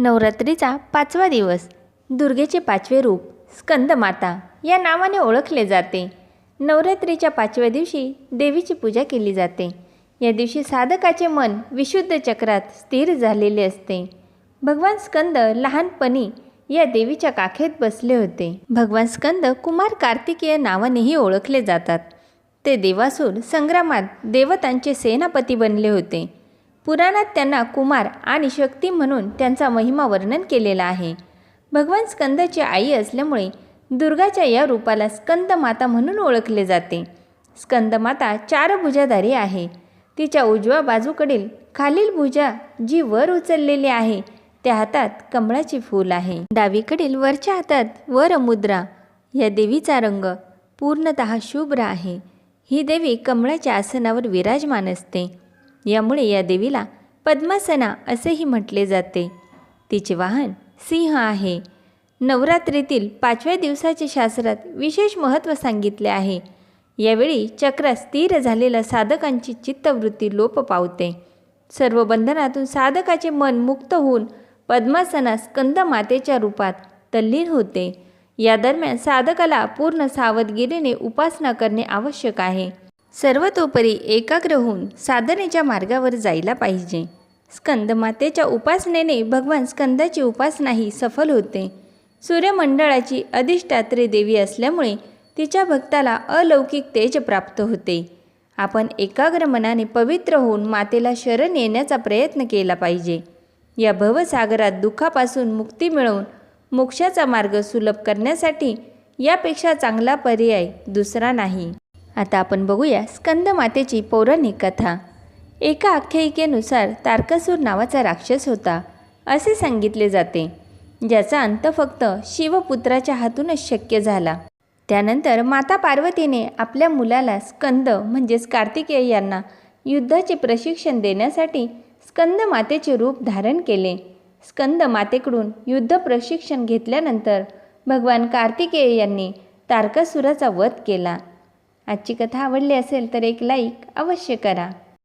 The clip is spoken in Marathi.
नवरात्रीचा पाचवा दिवस. दुर्गेचे पाचवे रूप स्कंदमाता या नावाने ओळखले जाते. नवरात्रीच्या पाचव्या दिवशी देवीची पूजा केली जाते. या दिवशी साधकाचे मन विशुद्ध चक्रात स्थिर झालेले असते. भगवान स्कंद लहानपणी या देवीच्या काखेत बसले होते. भगवान स्कंद कुमार कार्तिकीय नावानेही ओळखले जातात. ते देवासूर संग्रामात देवतांचे सेनापती बनले होते. पुराणात त्यांना कुमार आणि शक्ती म्हणून त्यांचा महिमा वर्णन केलेला आहे. भगवान स्कंदाची आई असल्यामुळे दुर्गाच्या या रूपाला स्कंदमाता म्हणून ओळखले जाते. स्कंदमाता चार भुजाधारी आहे. तिच्या उजव्या बाजूकडील खालील भुजा जी वर उचललेली आहे त्या हातात कमळाचे फूल आहे. डावीकडील वरच्या हातात वर मुद्रा या देवीचा रंग पूर्णतः शुभ्र आहे. ही देवी कमळाच्या आसनावर विराजमान असते. यामुळे या देवीला पद्मासना असेही म्हटले जाते. तिचे वाहन सिंह आहे. नवरात्रीतील पाचव्या दिवसाच्या शास्त्रात विशेष महत्त्व सांगितले आहे. यावेळी चक्रात स्थिर झालेल्या साधकांची चित्तवृत्ती लोप पावते. सर्व बंधनातून साधकाचे मन मुक्त होऊन पद्मासना स्कंद मातेच्या रूपात तल्लीन होते. या दरम्यान साधकाला पूर्ण सावधगिरीने उपासना करणे आवश्यक आहे. सर्वतोपरी एकाग्र होऊन साधनेच्या मार्गावर जायला पाहिजे. स्कंदमातेच्या उपासनेने भगवान स्कंदाची उपासनाही सफल होते. सूर्यमंडळाची अधिष्ठात्री देवी असल्यामुळे तिच्या भक्ताला अलौकिक तेज प्राप्त होते. आपण एकाग्र मनाने पवित्र होऊन मातेला शरण येण्याचा प्रयत्न केला पाहिजे. या भवसागरात दुःखापासून मुक्ती मिळवून मोक्षाचा मार्ग सुलभ करण्यासाठी यापेक्षा चांगला पर्याय दुसरा नाही. आता आपण बघूया स्कंद मातेची पौराणिक कथा. एका आख्यायिकेनुसार तारकासूर नावाचा राक्षस होता असे सांगितले जाते. ज्याचा अंत फक्त शिवपुत्राच्या हातूनच शक्य झाला. त्यानंतर माता पार्वतीने आपल्या मुलाला स्कंद म्हणजेच कार्तिकेय यांना युद्धाचे प्रशिक्षण देण्यासाठी स्कंद मातेचे रूप धारण केले. स्कंद मातेकडून युद्ध प्रशिक्षण घेतल्यानंतर भगवान कार्तिकेय यांनी तारकासुराचा वध केला. आजची कथा आवडली असेल तर एक लाईक अवश्य करा.